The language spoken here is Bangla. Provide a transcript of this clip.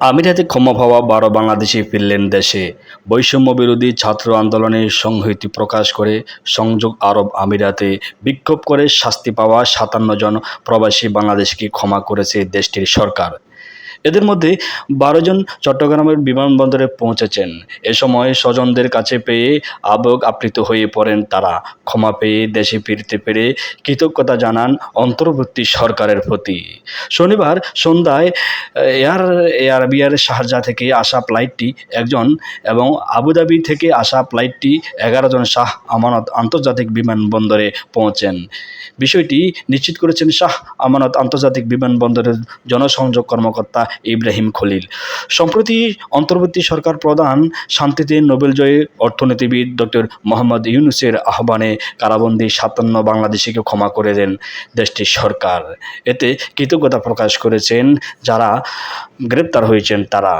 আমিরাতে ক্ষমা পাওয়া বারো বাংলাদেশি ফিরলেন দেশে। বৈষম্য বিরোধী ছাত্র আন্দোলনে সংহতি প্রকাশ করে সংযোগ আরব আমিরাতে বিক্ষোভ করে শাস্তি পাওয়া সাতান্ন জন প্রবাসী বাংলাদেশকে ক্ষমা করেছে দেশটির সরকার। এদের মধ্যে বারো জন চট্টগ্রামের বিমানবন্দরে পৌঁছেছেন। এ সময় স্বজনদের কাছে পেয়ে আবেগ আপ্লিত হয়ে পড়েন তারা। ক্ষমা পেয়ে দেশে ফিরতে পেরে কৃতজ্ঞতা জানান অন্তর্বর্তী সরকারের প্রতি। শনিবার সন্ধ্যায় এয়ার এয়ারবিয়ার শারজা থেকে আসা ফ্লাইটটি একজন এবং আবুধাবি থেকে আসা ফ্লাইটটি এগারো জন শাহ আমানত আন্তর্জাতিক বিমানবন্দরে পৌঁছেন। বিষয়টি নিশ্চিত করেছেন শাহ আমানত আন্তর্জাতিক বিমানবন্দরের জনসংযোগ কর্মকর্তা ইব্রাহিম খলিল। সম্প্রতি অন্তর্বর্তী সরকার প্রধান শান্তিতে নোবেল জয়ী অর্থনীতিবিদ ডক্টর মোহাম্মদ ইউনুসের আহ্বানে কারাবন্দি সাতান্ন বাংলাদেশিকে ক্ষমা করে দেন দেশটির সরকার। এতে কৃতজ্ঞতা প্রকাশ করেছেন যারা গ্রেপ্তার হয়েছেন তারা।